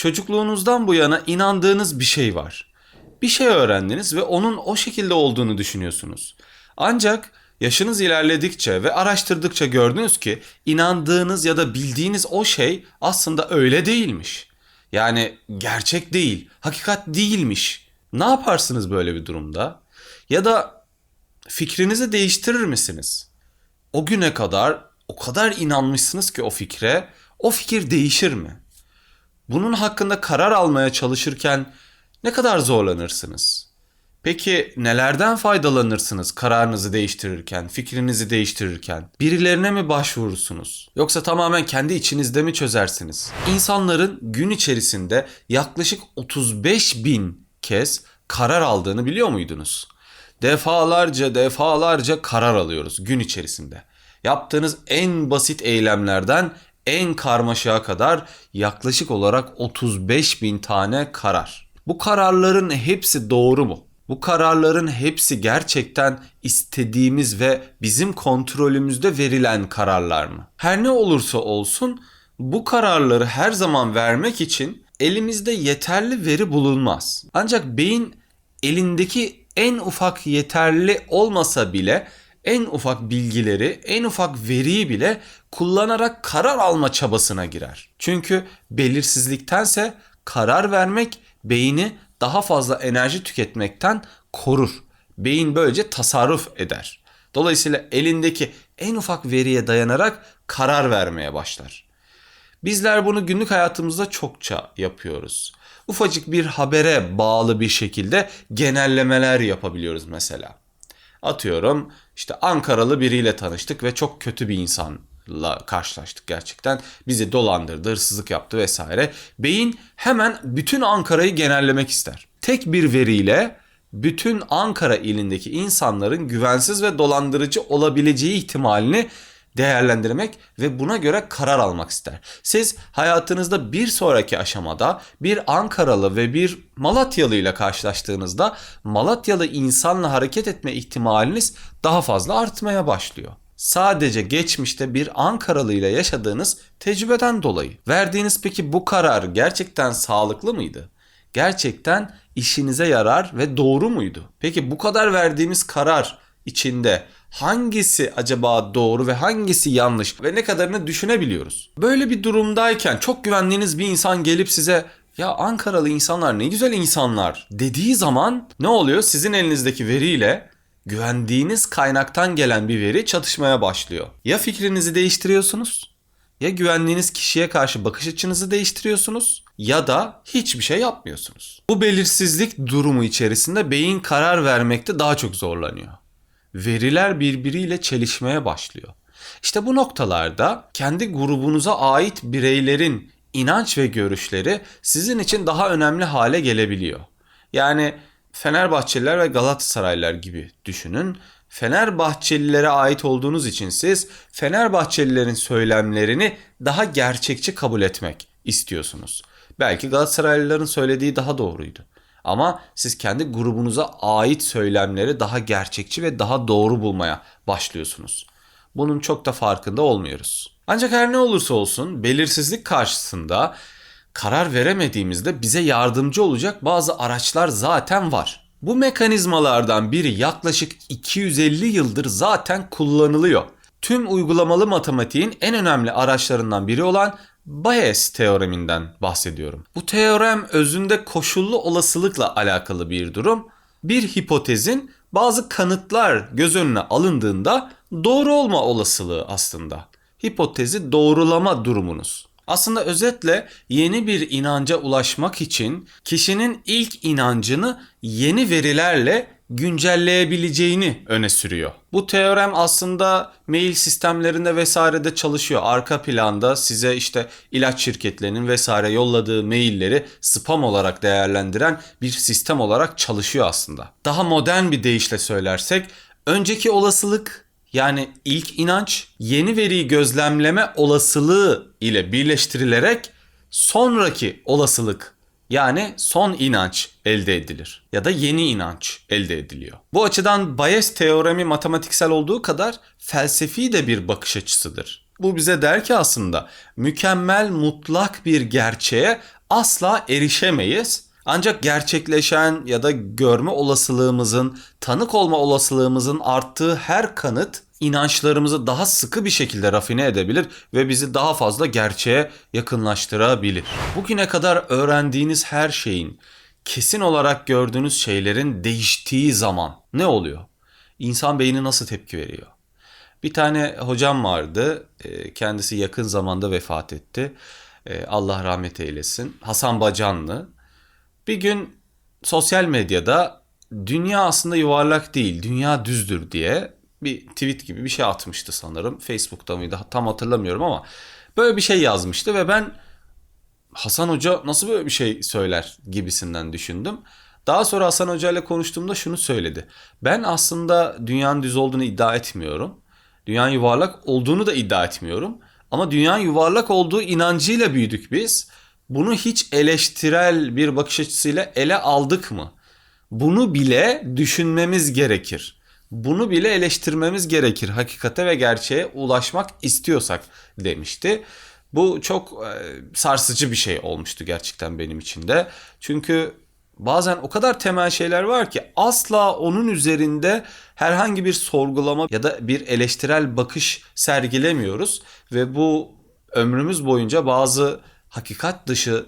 Çocukluğunuzdan bu yana inandığınız bir şey var. Bir şey öğrendiniz ve onun o şekilde olduğunu düşünüyorsunuz. Ancak yaşınız ilerledikçe ve araştırdıkça gördünüz ki inandığınız ya da bildiğiniz o şey aslında öyle değilmiş. Yani gerçek değil, hakikat değilmiş. Ne yaparsınız böyle bir durumda? Ya da fikrinizi değiştirir misiniz? O güne kadar o kadar inanmışsınız ki o fikre, o fikir değişir mi? Bunun hakkında karar almaya çalışırken ne kadar zorlanırsınız? Peki nelerden faydalanırsınız kararınızı değiştirirken, fikrinizi değiştirirken? Birilerine mi başvurursunuz? Yoksa tamamen kendi içinizde mi çözersiniz? İnsanların gün içerisinde yaklaşık 35 bin kez karar aldığını biliyor muydunuz? Defalarca defalarca karar alıyoruz gün içerisinde. Yaptığınız en basit eylemlerden en karmaşaya kadar yaklaşık olarak 35 bin tane karar. Bu kararların hepsi doğru mu? Bu kararların hepsi gerçekten istediğimiz ve bizim kontrolümüzde verilen kararlar mı? Her ne olursa olsun bu kararları her zaman vermek için elimizde yeterli veri bulunmaz. Ancak beyin elindeki en ufak yeterli olmasa bile en ufak bilgileri, en ufak veriyi bile kullanarak karar alma çabasına girer. Çünkü belirsizliktense karar vermek beyni daha fazla enerji tüketmekten korur. Beyin böylece tasarruf eder. Dolayısıyla elindeki en ufak veriye dayanarak karar vermeye başlar. Bizler bunu günlük hayatımızda çokça yapıyoruz. Ufacık bir habere bağlı bir şekilde genellemeler yapabiliyoruz mesela. Atıyorum işte Ankaralı biriyle tanıştık ve çok kötü bir insanla karşılaştık gerçekten. Bizi dolandırdı, hırsızlık yaptı vesaire. Beyin hemen bütün Ankara'yı genellemek ister. Tek bir veriyle bütün Ankara ilindeki insanların güvensiz ve dolandırıcı olabileceği ihtimalini değerlendirmek ve buna göre karar almak ister. Siz hayatınızda bir sonraki aşamada bir Ankaralı ve bir Malatyalı ile karşılaştığınızda Malatyalı insanla hareket etme ihtimaliniz daha fazla artmaya başlıyor. Sadece geçmişte bir Ankaralı ile yaşadığınız tecrübeden dolayı. Verdiğiniz peki bu karar gerçekten sağlıklı mıydı? Gerçekten işinize yarar ve doğru muydu? Peki bu kadar verdiğimiz karar içinde hangisi acaba doğru ve hangisi yanlış ve ne kadarını düşünebiliyoruz. Böyle bir durumdayken çok güvendiğiniz bir insan gelip size ya Ankaralı insanlar ne güzel insanlar dediği zaman ne oluyor? Sizin elinizdeki veriyle güvendiğiniz kaynaktan gelen bir veri çatışmaya başlıyor. Ya fikrinizi değiştiriyorsunuz ya güvendiğiniz kişiye karşı bakış açınızı değiştiriyorsunuz ya da hiçbir şey yapmıyorsunuz. Bu belirsizlik durumu içerisinde beyin karar vermekte daha çok zorlanıyor veriler birbiriyle çelişmeye başlıyor. İşte bu noktalarda kendi grubunuza ait bireylerin inanç ve görüşleri sizin için daha önemli hale gelebiliyor. Yani Fenerbahçeliler ve Galatasaraylılar gibi düşünün. Fenerbahçelilere ait olduğunuz için siz Fenerbahçelilerin söylemlerini daha gerçekçi kabul etmek istiyorsunuz. Belki Galatasaraylıların söylediği daha doğruydu. Ama siz kendi grubunuza ait söylemleri daha gerçekçi ve daha doğru bulmaya başlıyorsunuz. Bunun çok da farkında olmuyoruz. Ancak her ne olursa olsun belirsizlik karşısında karar veremediğimizde bize yardımcı olacak bazı araçlar zaten var. Bu mekanizmalardan biri yaklaşık 250 yıldır zaten kullanılıyor. Tüm uygulamalı matematiğin en önemli araçlarından biri olan Bayes teoreminden bahsediyorum. Bu teorem özünde koşullu olasılıkla alakalı bir durum. Bir hipotezin bazı kanıtlar göz önüne alındığında doğru olma olasılığı aslında. Hipotezi doğrulama durumunuz. Aslında özetle yeni bir inanca ulaşmak için kişinin ilk inancını yeni verilerle güncelleyebileceğini öne sürüyor. Bu teorem aslında mail sistemlerinde vesairede çalışıyor. Arka planda size işte ilaç şirketlerinin vesaire yolladığı mailleri spam olarak değerlendiren bir sistem olarak çalışıyor aslında. Daha modern bir deyişle söylersek önceki olasılık yani ilk inanç yeni veriyi gözlemleme olasılığı ile birleştirilerek sonraki olasılık yani son inanç elde edilir ya da yeni inanç elde ediliyor. Bu açıdan Bayes teoremi matematiksel olduğu kadar felsefi de bir bakış açısıdır. Bu bize der ki aslında mükemmel mutlak bir gerçeğe asla erişemeyiz. Ancak gerçekleşen ya da görme olasılığımızın, tanık olma olasılığımızın arttığı her kanıt inançlarımızı daha sıkı bir şekilde rafine edebilir ve bizi daha fazla gerçeğe yakınlaştırabilir. Bugüne kadar öğrendiğiniz her şeyin, kesin olarak gördüğünüz şeylerin değiştiği zaman ne oluyor? İnsan beyni nasıl tepki veriyor? Bir tane hocam vardı. e, Kendisi yakın zamanda vefat etti. E, Allah rahmet eylesin. Hasan Bacanlı. Bir gün sosyal medyada dünya aslında yuvarlak değil, dünya düzdür diye bir tweet gibi bir şey atmıştı sanırım. Facebook'ta mıydı tam hatırlamıyorum ama böyle bir şey yazmıştı ve ben Hasan Hoca nasıl böyle bir şey söyler gibisinden düşündüm. Daha sonra Hasan Hoca ile konuştuğumda şunu söyledi. Ben aslında dünyanın düz olduğunu iddia etmiyorum. Dünyanın yuvarlak olduğunu da iddia etmiyorum. Ama dünyanın yuvarlak olduğu inancıyla büyüdük biz. Bunu hiç eleştirel bir bakış açısıyla ele aldık mı? Bunu bile düşünmemiz gerekir. Bunu bile eleştirmemiz gerekir hakikate ve gerçeğe ulaşmak istiyorsak demişti. Bu çok e, sarsıcı bir şey olmuştu gerçekten benim için de. Çünkü bazen o kadar temel şeyler var ki asla onun üzerinde herhangi bir sorgulama ya da bir eleştirel bakış sergilemiyoruz ve bu ömrümüz boyunca bazı hakikat dışı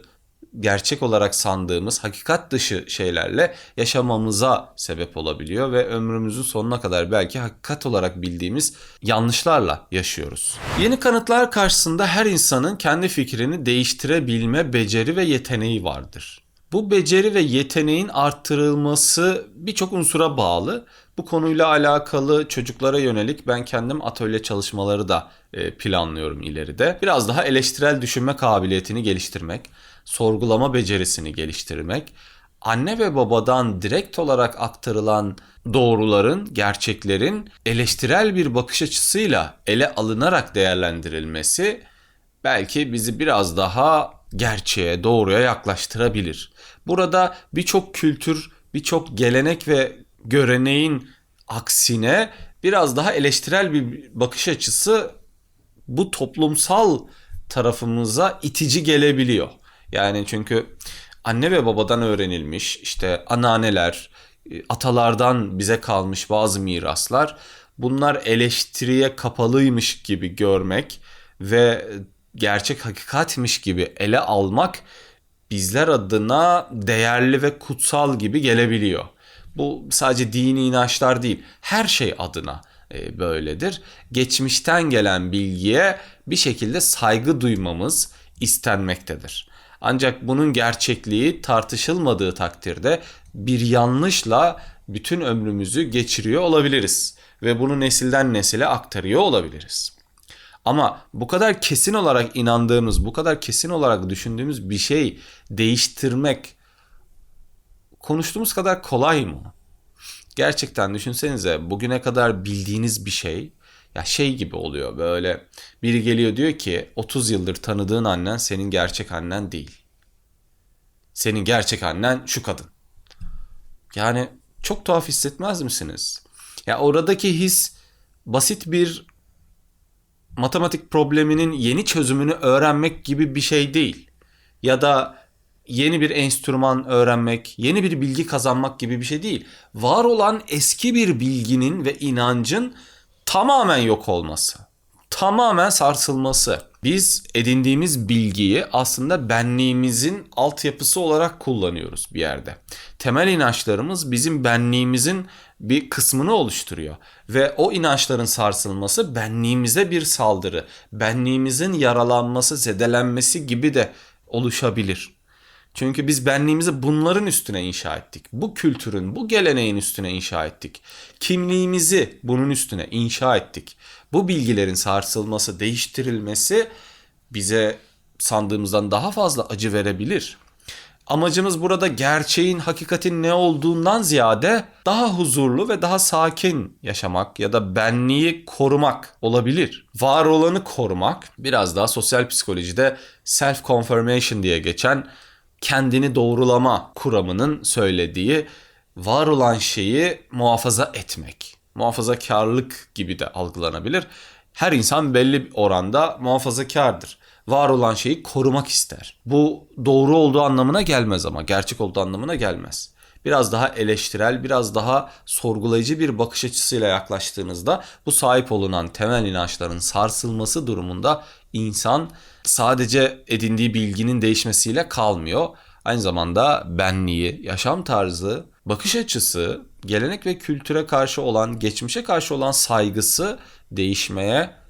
gerçek olarak sandığımız hakikat dışı şeylerle yaşamamıza sebep olabiliyor ve ömrümüzün sonuna kadar belki hakikat olarak bildiğimiz yanlışlarla yaşıyoruz. Yeni kanıtlar karşısında her insanın kendi fikrini değiştirebilme beceri ve yeteneği vardır. Bu beceri ve yeteneğin arttırılması birçok unsura bağlı. Bu konuyla alakalı çocuklara yönelik ben kendim atölye çalışmaları da e, planlıyorum ileride. Biraz daha eleştirel düşünme kabiliyetini geliştirmek, sorgulama becerisini geliştirmek, anne ve babadan direkt olarak aktarılan doğruların, gerçeklerin eleştirel bir bakış açısıyla ele alınarak değerlendirilmesi belki bizi biraz daha gerçeğe, doğruya yaklaştırabilir. Burada birçok kültür, birçok gelenek ve göreneğin aksine biraz daha eleştirel bir bakış açısı bu toplumsal tarafımıza itici gelebiliyor. Yani çünkü anne ve babadan öğrenilmiş işte anneanneler, atalardan bize kalmış bazı miraslar bunlar eleştiriye kapalıymış gibi görmek ve gerçek hakikatmiş gibi ele almak bizler adına değerli ve kutsal gibi gelebiliyor. Bu sadece dini inançlar değil, her şey adına e, böyledir. Geçmişten gelen bilgiye bir şekilde saygı duymamız istenmektedir. Ancak bunun gerçekliği tartışılmadığı takdirde bir yanlışla bütün ömrümüzü geçiriyor olabiliriz ve bunu nesilden nesile aktarıyor olabiliriz. Ama bu kadar kesin olarak inandığımız, bu kadar kesin olarak düşündüğümüz bir şey değiştirmek konuştuğumuz kadar kolay mı? Gerçekten düşünsenize bugüne kadar bildiğiniz bir şey ya şey gibi oluyor böyle biri geliyor diyor ki 30 yıldır tanıdığın annen senin gerçek annen değil. Senin gerçek annen şu kadın. Yani çok tuhaf hissetmez misiniz? Ya oradaki his basit bir matematik probleminin yeni çözümünü öğrenmek gibi bir şey değil. Ya da yeni bir enstrüman öğrenmek, yeni bir bilgi kazanmak gibi bir şey değil. Var olan eski bir bilginin ve inancın tamamen yok olması. Tamamen sarsılması. Biz edindiğimiz bilgiyi aslında benliğimizin altyapısı olarak kullanıyoruz bir yerde. Temel inançlarımız bizim benliğimizin bir kısmını oluşturuyor ve o inançların sarsılması benliğimize bir saldırı, benliğimizin yaralanması, zedelenmesi gibi de oluşabilir. Çünkü biz benliğimizi bunların üstüne inşa ettik. Bu kültürün, bu geleneğin üstüne inşa ettik. Kimliğimizi bunun üstüne inşa ettik. Bu bilgilerin sarsılması, değiştirilmesi bize sandığımızdan daha fazla acı verebilir. Amacımız burada gerçeğin, hakikatin ne olduğundan ziyade daha huzurlu ve daha sakin yaşamak ya da benliği korumak olabilir. Var olanı korumak biraz daha sosyal psikolojide self confirmation diye geçen kendini doğrulama kuramının söylediği var olan şeyi muhafaza etmek. Muhafazakarlık gibi de algılanabilir. Her insan belli bir oranda muhafazakardır. Var olan şeyi korumak ister. Bu doğru olduğu anlamına gelmez ama gerçek olduğu anlamına gelmez. Biraz daha eleştirel, biraz daha sorgulayıcı bir bakış açısıyla yaklaştığınızda bu sahip olunan temel inançların sarsılması durumunda insan sadece edindiği bilginin değişmesiyle kalmıyor. Aynı zamanda benliği, yaşam tarzı, bakış açısı, gelenek ve kültüre karşı olan, geçmişe karşı olan saygısı değişmeye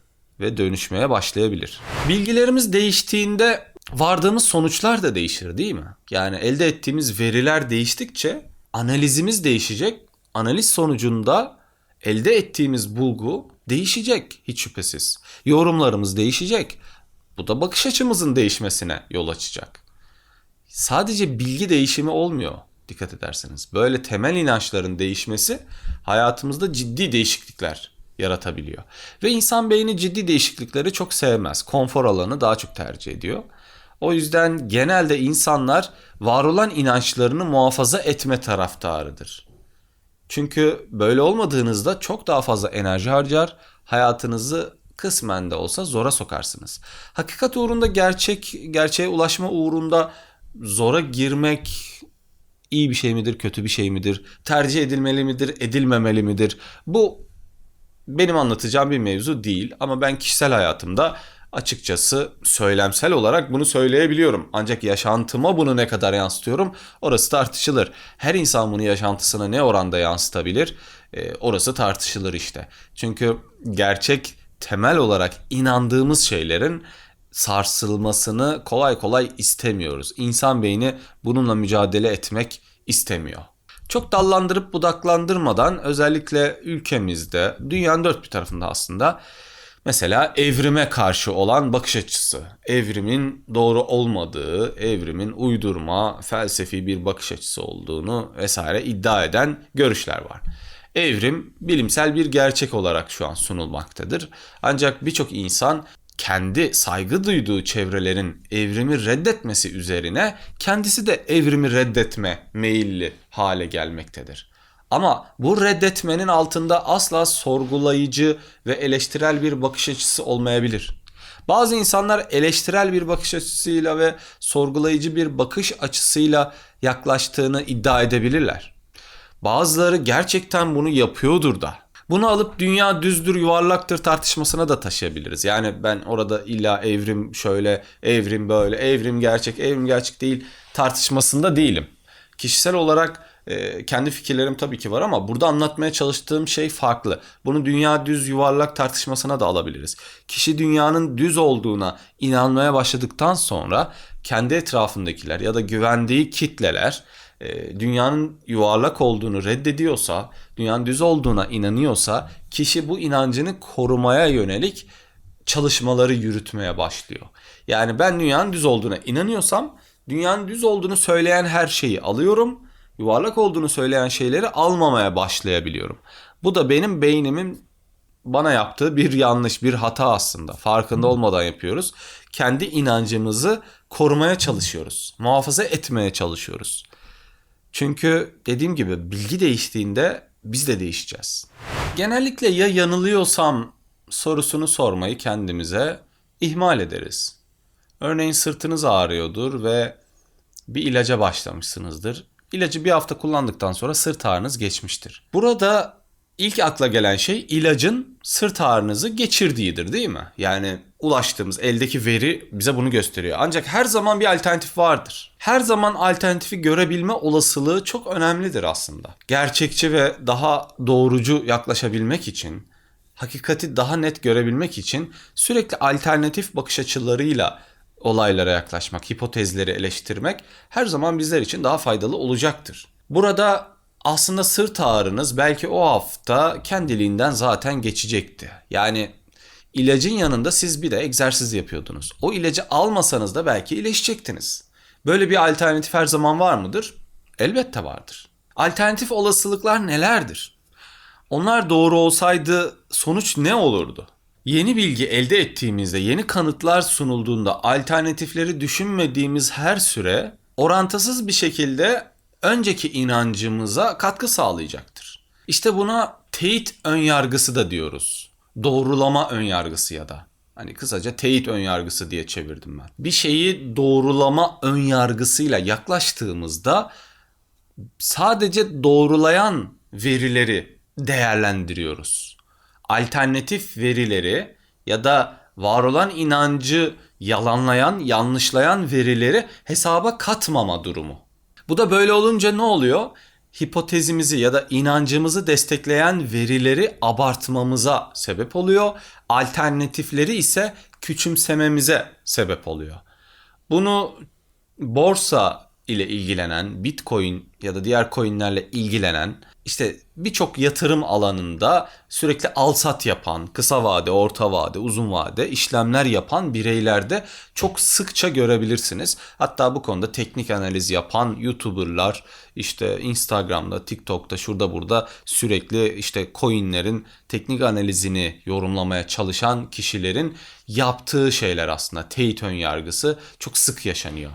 ve dönüşmeye başlayabilir. Bilgilerimiz değiştiğinde vardığımız sonuçlar da değişir değil mi? Yani elde ettiğimiz veriler değiştikçe analizimiz değişecek. Analiz sonucunda elde ettiğimiz bulgu değişecek hiç şüphesiz. Yorumlarımız değişecek. Bu da bakış açımızın değişmesine yol açacak. Sadece bilgi değişimi olmuyor dikkat ederseniz. Böyle temel inançların değişmesi hayatımızda ciddi değişiklikler yaratabiliyor. Ve insan beyni ciddi değişiklikleri çok sevmez. Konfor alanı daha çok tercih ediyor. O yüzden genelde insanlar var olan inançlarını muhafaza etme taraftarıdır. Çünkü böyle olmadığınızda çok daha fazla enerji harcar, hayatınızı kısmen de olsa zora sokarsınız. Hakikat uğrunda gerçek gerçeğe ulaşma uğrunda zora girmek iyi bir şey midir, kötü bir şey midir? Tercih edilmeli midir, edilmemeli midir? Bu benim anlatacağım bir mevzu değil ama ben kişisel hayatımda açıkçası söylemsel olarak bunu söyleyebiliyorum. Ancak yaşantıma bunu ne kadar yansıtıyorum orası tartışılır. Her insan bunu yaşantısına ne oranda yansıtabilir e, orası tartışılır işte. Çünkü gerçek temel olarak inandığımız şeylerin sarsılmasını kolay kolay istemiyoruz. İnsan beyni bununla mücadele etmek istemiyor. Çok dallandırıp budaklandırmadan özellikle ülkemizde dünyanın dört bir tarafında aslında mesela evrime karşı olan bakış açısı, evrimin doğru olmadığı, evrimin uydurma, felsefi bir bakış açısı olduğunu vesaire iddia eden görüşler var. Evrim bilimsel bir gerçek olarak şu an sunulmaktadır. Ancak birçok insan kendi saygı duyduğu çevrelerin evrimi reddetmesi üzerine kendisi de evrimi reddetme meyilli hale gelmektedir. Ama bu reddetmenin altında asla sorgulayıcı ve eleştirel bir bakış açısı olmayabilir. Bazı insanlar eleştirel bir bakış açısıyla ve sorgulayıcı bir bakış açısıyla yaklaştığını iddia edebilirler. Bazıları gerçekten bunu yapıyordur da. Bunu alıp dünya düzdür yuvarlaktır tartışmasına da taşıyabiliriz. Yani ben orada illa evrim şöyle, evrim böyle, evrim gerçek, evrim gerçek değil tartışmasında değilim. Kişisel olarak e, kendi fikirlerim tabii ki var ama burada anlatmaya çalıştığım şey farklı. Bunu dünya düz yuvarlak tartışmasına da alabiliriz. Kişi dünyanın düz olduğuna inanmaya başladıktan sonra kendi etrafındakiler ya da güvendiği kitleler e, dünyanın yuvarlak olduğunu reddediyorsa, dünyanın düz olduğuna inanıyorsa kişi bu inancını korumaya yönelik çalışmaları yürütmeye başlıyor. Yani ben dünyanın düz olduğuna inanıyorsam dünyanın düz olduğunu söyleyen her şeyi alıyorum. Yuvarlak olduğunu söyleyen şeyleri almamaya başlayabiliyorum. Bu da benim beynimin bana yaptığı bir yanlış, bir hata aslında. Farkında olmadan yapıyoruz. Kendi inancımızı korumaya çalışıyoruz. Muhafaza etmeye çalışıyoruz. Çünkü dediğim gibi bilgi değiştiğinde biz de değişeceğiz. Genellikle ya yanılıyorsam sorusunu sormayı kendimize ihmal ederiz. Örneğin sırtınız ağrıyordur ve bir ilaca başlamışsınızdır. İlacı bir hafta kullandıktan sonra sırt ağrınız geçmiştir. Burada ilk akla gelen şey ilacın sırt ağrınızı geçirdiğidir değil mi? Yani ulaştığımız eldeki veri bize bunu gösteriyor. Ancak her zaman bir alternatif vardır. Her zaman alternatifi görebilme olasılığı çok önemlidir aslında. Gerçekçi ve daha doğrucu yaklaşabilmek için, hakikati daha net görebilmek için sürekli alternatif bakış açılarıyla olaylara yaklaşmak, hipotezleri eleştirmek her zaman bizler için daha faydalı olacaktır. Burada aslında sırt ağrınız belki o hafta kendiliğinden zaten geçecekti. Yani ilacın yanında siz bir de egzersiz yapıyordunuz. O ilacı almasanız da belki iyileşecektiniz. Böyle bir alternatif her zaman var mıdır? Elbette vardır. Alternatif olasılıklar nelerdir? Onlar doğru olsaydı sonuç ne olurdu? Yeni bilgi elde ettiğimizde, yeni kanıtlar sunulduğunda alternatifleri düşünmediğimiz her süre orantısız bir şekilde önceki inancımıza katkı sağlayacaktır. İşte buna teyit önyargısı da diyoruz. Doğrulama önyargısı ya da. Hani kısaca teyit önyargısı diye çevirdim ben. Bir şeyi doğrulama önyargısıyla yaklaştığımızda sadece doğrulayan verileri değerlendiriyoruz. Alternatif verileri ya da var olan inancı yalanlayan, yanlışlayan verileri hesaba katmama durumu. Bu da böyle olunca ne oluyor? Hipotezimizi ya da inancımızı destekleyen verileri abartmamıza sebep oluyor. Alternatifleri ise küçümsememize sebep oluyor. Bunu borsa ile ilgilenen, Bitcoin ya da diğer coinlerle ilgilenen işte birçok yatırım alanında sürekli al-sat yapan, kısa vade, orta vade, uzun vade işlemler yapan bireylerde çok sıkça görebilirsiniz. Hatta bu konuda teknik analiz yapan YouTuber'lar işte Instagram'da, TikTok'ta, şurada burada sürekli işte coinlerin teknik analizini yorumlamaya çalışan kişilerin yaptığı şeyler aslında teyit yargısı çok sık yaşanıyor.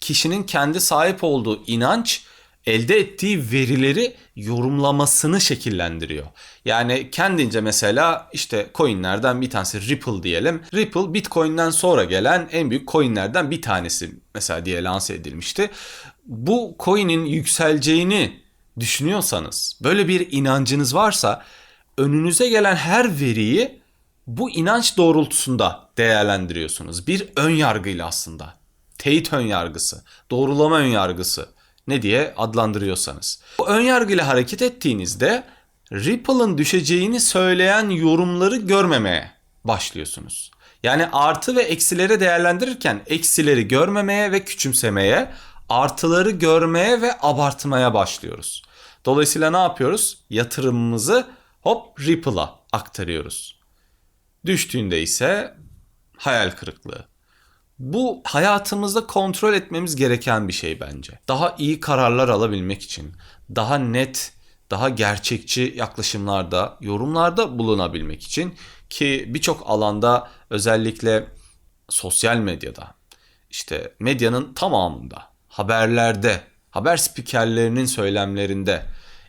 Kişinin kendi sahip olduğu inanç elde ettiği verileri yorumlamasını şekillendiriyor. Yani kendince mesela işte coinlerden bir tanesi Ripple diyelim. Ripple Bitcoin'den sonra gelen en büyük coinlerden bir tanesi mesela diye lanse edilmişti. Bu coin'in yükseleceğini düşünüyorsanız, böyle bir inancınız varsa önünüze gelen her veriyi bu inanç doğrultusunda değerlendiriyorsunuz. Bir ön yargıyla aslında. Teyit ön yargısı, doğrulama ön yargısı ne diye adlandırıyorsanız. Bu ön yargıyla hareket ettiğinizde Ripple'ın düşeceğini söyleyen yorumları görmemeye başlıyorsunuz. Yani artı ve eksileri değerlendirirken eksileri görmemeye ve küçümsemeye, artıları görmeye ve abartmaya başlıyoruz. Dolayısıyla ne yapıyoruz? Yatırımımızı hop Ripple'a aktarıyoruz. Düştüğünde ise hayal kırıklığı. Bu hayatımızda kontrol etmemiz gereken bir şey bence. Daha iyi kararlar alabilmek için, daha net, daha gerçekçi yaklaşımlarda, yorumlarda bulunabilmek için ki birçok alanda özellikle sosyal medyada, işte medyanın tamamında, haberlerde, haber spikerlerinin söylemlerinde,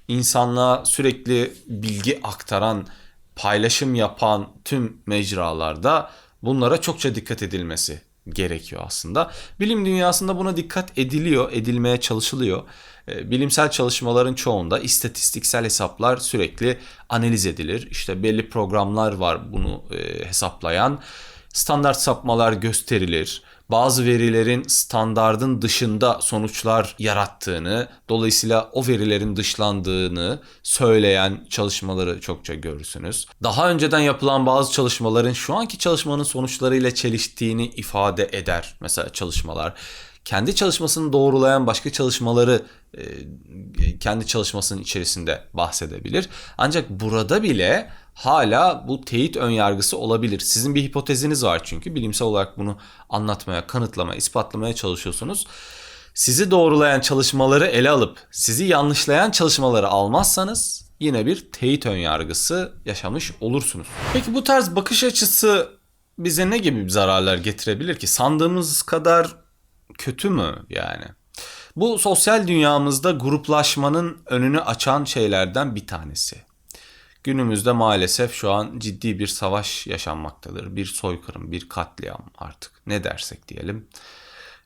insanlığa sürekli bilgi aktaran, paylaşım yapan tüm mecralarda bunlara çokça dikkat edilmesi gerekiyor aslında. Bilim dünyasında buna dikkat ediliyor, edilmeye çalışılıyor. Ee, bilimsel çalışmaların çoğunda istatistiksel hesaplar sürekli analiz edilir. İşte belli programlar var bunu e, hesaplayan. Standart sapmalar gösterilir bazı verilerin standardın dışında sonuçlar yarattığını, dolayısıyla o verilerin dışlandığını söyleyen çalışmaları çokça görürsünüz. Daha önceden yapılan bazı çalışmaların şu anki çalışmanın sonuçlarıyla çeliştiğini ifade eder mesela çalışmalar kendi çalışmasını doğrulayan başka çalışmaları e, kendi çalışmasının içerisinde bahsedebilir. Ancak burada bile hala bu teyit önyargısı olabilir. Sizin bir hipoteziniz var çünkü bilimsel olarak bunu anlatmaya, kanıtlamaya, ispatlamaya çalışıyorsunuz. Sizi doğrulayan çalışmaları ele alıp sizi yanlışlayan çalışmaları almazsanız yine bir teyit önyargısı yaşamış olursunuz. Peki bu tarz bakış açısı bize ne gibi zararlar getirebilir ki? Sandığımız kadar kötü mü yani? Bu sosyal dünyamızda gruplaşmanın önünü açan şeylerden bir tanesi. Günümüzde maalesef şu an ciddi bir savaş yaşanmaktadır. Bir soykırım, bir katliam artık ne dersek diyelim.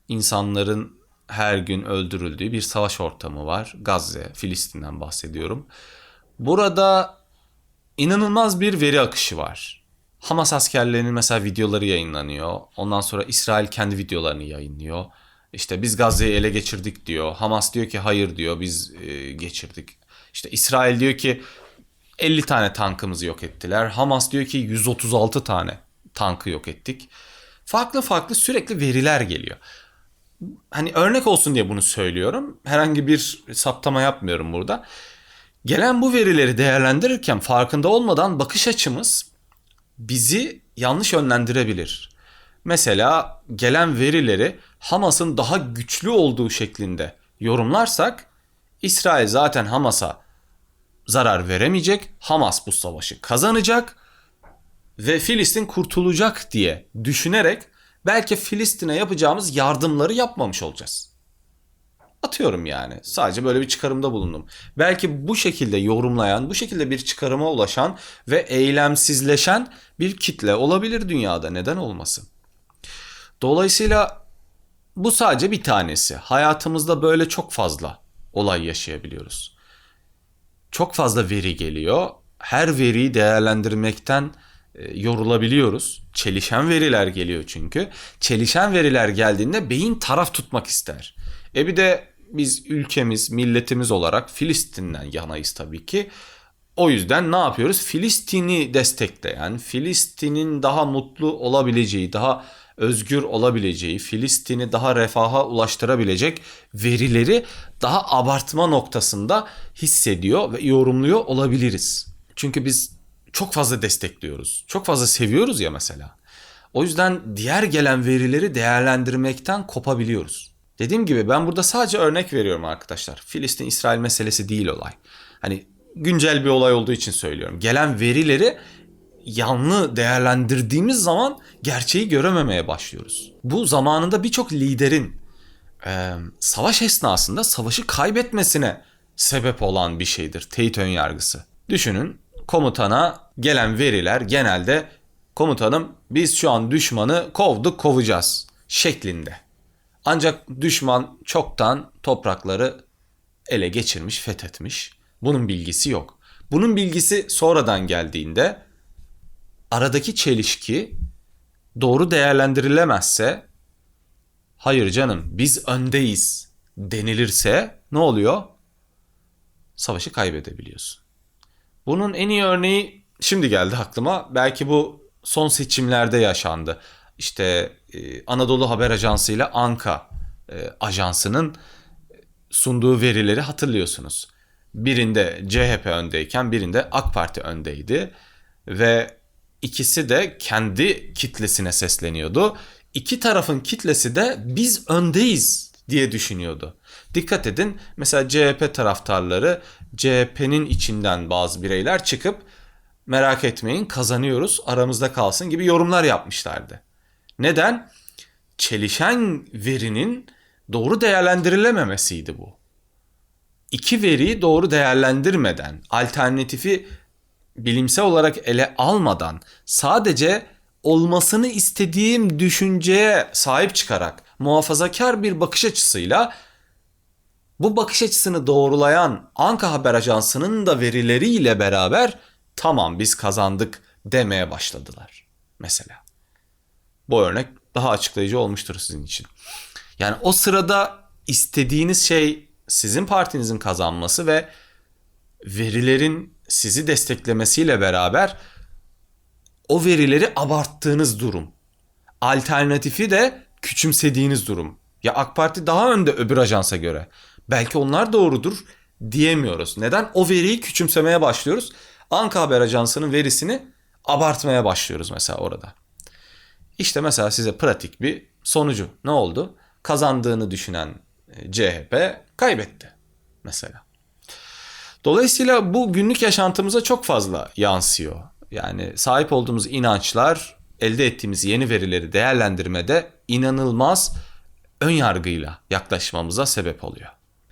İnsanların her gün öldürüldüğü bir savaş ortamı var. Gazze, Filistin'den bahsediyorum. Burada inanılmaz bir veri akışı var. Hamas askerlerinin mesela videoları yayınlanıyor. Ondan sonra İsrail kendi videolarını yayınlıyor. İşte biz Gazze'yi ele geçirdik diyor. Hamas diyor ki hayır diyor biz e, geçirdik. İşte İsrail diyor ki 50 tane tankımızı yok ettiler. Hamas diyor ki 136 tane tankı yok ettik. Farklı farklı sürekli veriler geliyor. Hani örnek olsun diye bunu söylüyorum. Herhangi bir saptama yapmıyorum burada. Gelen bu verileri değerlendirirken farkında olmadan bakış açımız bizi yanlış yönlendirebilir. Mesela gelen verileri Hamas'ın daha güçlü olduğu şeklinde yorumlarsak İsrail zaten Hamas'a zarar veremeyecek. Hamas bu savaşı kazanacak ve Filistin kurtulacak diye düşünerek belki Filistin'e yapacağımız yardımları yapmamış olacağız. Atıyorum yani. Sadece böyle bir çıkarımda bulundum. Belki bu şekilde yorumlayan, bu şekilde bir çıkarıma ulaşan ve eylemsizleşen bir kitle olabilir dünyada. Neden olmasın? Dolayısıyla bu sadece bir tanesi. Hayatımızda böyle çok fazla olay yaşayabiliyoruz. Çok fazla veri geliyor. Her veriyi değerlendirmekten e, yorulabiliyoruz. Çelişen veriler geliyor çünkü. Çelişen veriler geldiğinde beyin taraf tutmak ister. E bir de biz ülkemiz, milletimiz olarak Filistin'den yanayız tabii ki. O yüzden ne yapıyoruz? Filistin'i destekleyen, Filistin'in daha mutlu olabileceği, daha özgür olabileceği, Filistin'i daha refaha ulaştırabilecek verileri daha abartma noktasında hissediyor ve yorumluyor olabiliriz. Çünkü biz çok fazla destekliyoruz. Çok fazla seviyoruz ya mesela. O yüzden diğer gelen verileri değerlendirmekten kopabiliyoruz. Dediğim gibi ben burada sadece örnek veriyorum arkadaşlar. Filistin-İsrail meselesi değil olay. Hani güncel bir olay olduğu için söylüyorum. Gelen verileri yanlı değerlendirdiğimiz zaman gerçeği görememeye başlıyoruz. Bu zamanında birçok liderin e, savaş esnasında savaşı kaybetmesine sebep olan bir şeydir. Teyit ön yargısı. Düşünün komutana gelen veriler genelde komutanım biz şu an düşmanı kovduk kovacağız şeklinde. Ancak düşman çoktan toprakları ele geçirmiş, fethetmiş. Bunun bilgisi yok. Bunun bilgisi sonradan geldiğinde aradaki çelişki doğru değerlendirilemezse hayır canım biz öndeyiz denilirse ne oluyor? Savaşı kaybedebiliyorsun. Bunun en iyi örneği şimdi geldi aklıma. Belki bu son seçimlerde yaşandı. İşte e, Anadolu Haber Ajansı ile Anka e, ajansının sunduğu verileri hatırlıyorsunuz. Birinde CHP öndeyken birinde AK Parti öndeydi ve ikisi de kendi kitlesine sesleniyordu. İki tarafın kitlesi de biz öndeyiz diye düşünüyordu. Dikkat edin mesela CHP taraftarları CHP'nin içinden bazı bireyler çıkıp merak etmeyin kazanıyoruz aramızda kalsın gibi yorumlar yapmışlardı. Neden? Çelişen verinin doğru değerlendirilememesiydi bu. İki veriyi doğru değerlendirmeden, alternatifi bilimsel olarak ele almadan sadece olmasını istediğim düşünceye sahip çıkarak muhafazakar bir bakış açısıyla bu bakış açısını doğrulayan Anka Haber Ajansı'nın da verileriyle beraber tamam biz kazandık demeye başladılar mesela. Bu örnek daha açıklayıcı olmuştur sizin için. Yani o sırada istediğiniz şey sizin partinizin kazanması ve verilerin sizi desteklemesiyle beraber o verileri abarttığınız durum. Alternatifi de küçümsediğiniz durum. Ya AK Parti daha önde öbür ajansa göre. Belki onlar doğrudur diyemiyoruz. Neden? O veriyi küçümsemeye başlıyoruz. Anka Haber Ajansı'nın verisini abartmaya başlıyoruz mesela orada. İşte mesela size pratik bir sonucu ne oldu? Kazandığını düşünen e, CHP kaybetti mesela. Dolayısıyla bu günlük yaşantımıza çok fazla yansıyor. Yani sahip olduğumuz inançlar, elde ettiğimiz yeni verileri değerlendirmede inanılmaz ön yargıyla yaklaşmamıza sebep oluyor.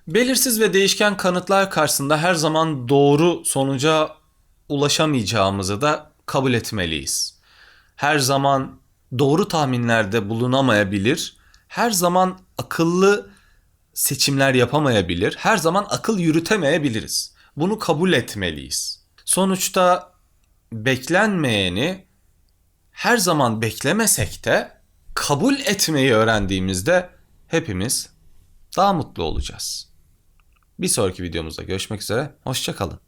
Belirsiz ve değişken kanıtlar karşısında her zaman doğru sonuca ulaşamayacağımızı da kabul etmeliyiz. Her zaman doğru tahminlerde bulunamayabilir, her zaman akıllı seçimler yapamayabilir, her zaman akıl yürütemeyebiliriz. Bunu kabul etmeliyiz. Sonuçta beklenmeyeni her zaman beklemesek de kabul etmeyi öğrendiğimizde hepimiz daha mutlu olacağız. Bir sonraki videomuzda görüşmek üzere. Hoşçakalın.